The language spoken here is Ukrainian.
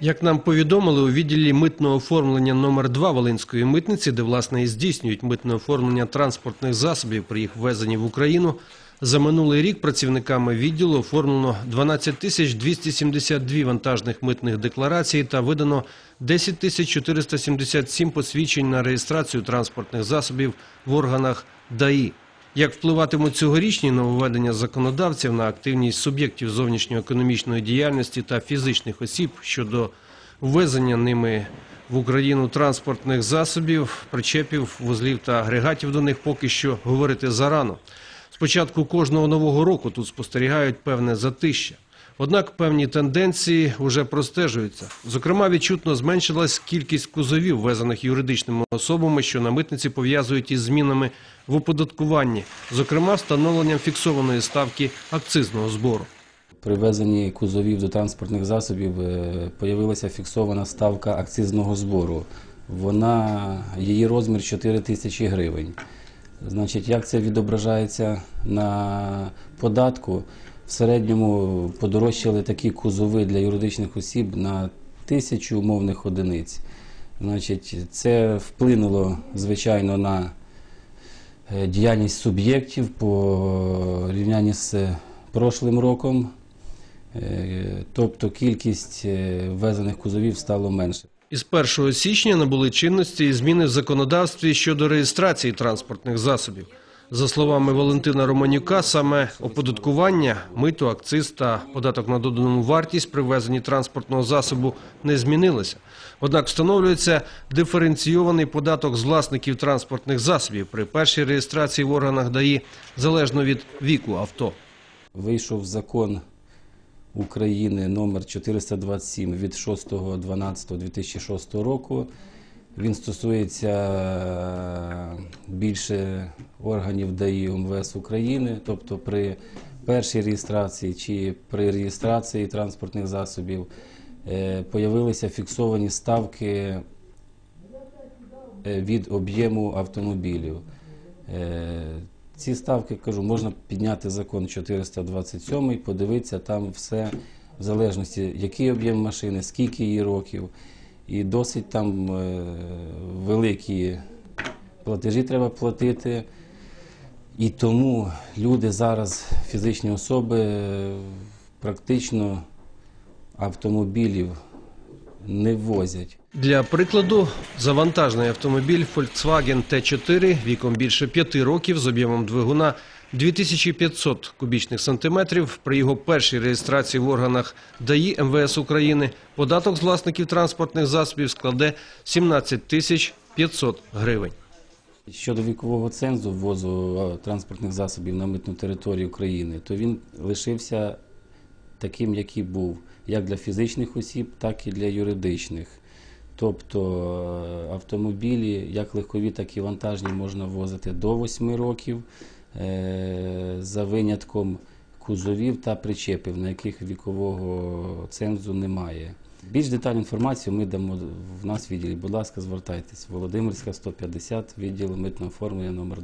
Як нам повідомили у відділі митного оформлення номер 2 Волинської митниці, де власне і здійснюють митне оформлення транспортних засобів при їх ввезенні в Україну, за минулий рік працівниками відділу оформлено 12 тисяч 272 вантажних митних декларацій та видано 10 тисяч 477 посвідчень на реєстрацію транспортних засобів в органах ДАІ. Як впливатимуть цьогорічні нововведення законодавців на активність суб'єктів зовнішньоекономічної діяльності та фізичних осіб щодо ввезення ними в Україну транспортних засобів, причепів, вузлів та агрегатів до них поки що говорити зарано. Спочатку кожного нового року тут спостерігають певне затища. Однак певні тенденції вже простежуються. Зокрема, відчутно зменшилась кількість кузовів, ввезених юридичними особами, що на митниці пов'язують із змінами в оподаткуванні, зокрема встановленням фіксованої ставки акцизного збору. При ввезенні кузовів до транспортних засобів е, появилася фіксована ставка акцизного збору. Вона, її розмір 4 тисячі гривень. Значить, як це відображається на податку? В середньому подорожчали такі кузови для юридичних осіб на тисячу умовних одиниць. Значить, це вплинуло, звичайно, на е, діяльність суб'єктів по рівнянні з прошлим роком. Е, Тобто кількість е, ввезених кузовів стало менше. Із 1 січня набули чинності зміни в законодавстві щодо реєстрації транспортних засобів. За словами Валентина Романюка, саме оподаткування, мито, акциз та податок на додану вартість при ввезенні транспортного засобу не змінилося. Однак встановлюється диференційований податок з власників транспортних засобів при першій реєстрації в органах ДАІ залежно від віку авто. Вийшов закон України номер 427 від 6.12.2006 року. Він стосується е, більше органів ДАІ МВС України, тобто при першій реєстрації чи при реєстрації транспортних засобів е, появилися фіксовані ставки е, від об'єму автомобілів. Ці ставки, кажу, можна підняти закон 427, подивитися там все в залежності, який об'єм машини, скільки її років. І досить там е, великі платежі треба платити. І тому люди зараз, фізичні особи, е, практично автомобілів не ввозять. Для прикладу, завантажений автомобіль Volkswagen T4 віком більше 5 років з об'ємом двигуна 2500 кубічних сантиметрів. При його першій реєстрації в органах ДАІ МВС України податок з власників транспортних засобів складе 17 тисяч 500 гривень. Щодо вікового цензу ввозу транспортних засобів на митну територію України, то він лишився таким, який був як для фізичних осіб, так і для юридичних. Тобто автомобілі, як легкові, так і вантажні, можна ввозити до 8 років за винятком кузовів та причепів, на яких вікового цензу немає. Більш детальну інформацію ми дамо в нас відділі. Будь ласка, звертайтесь. Володимирська, 150, відділ митного оформлення номер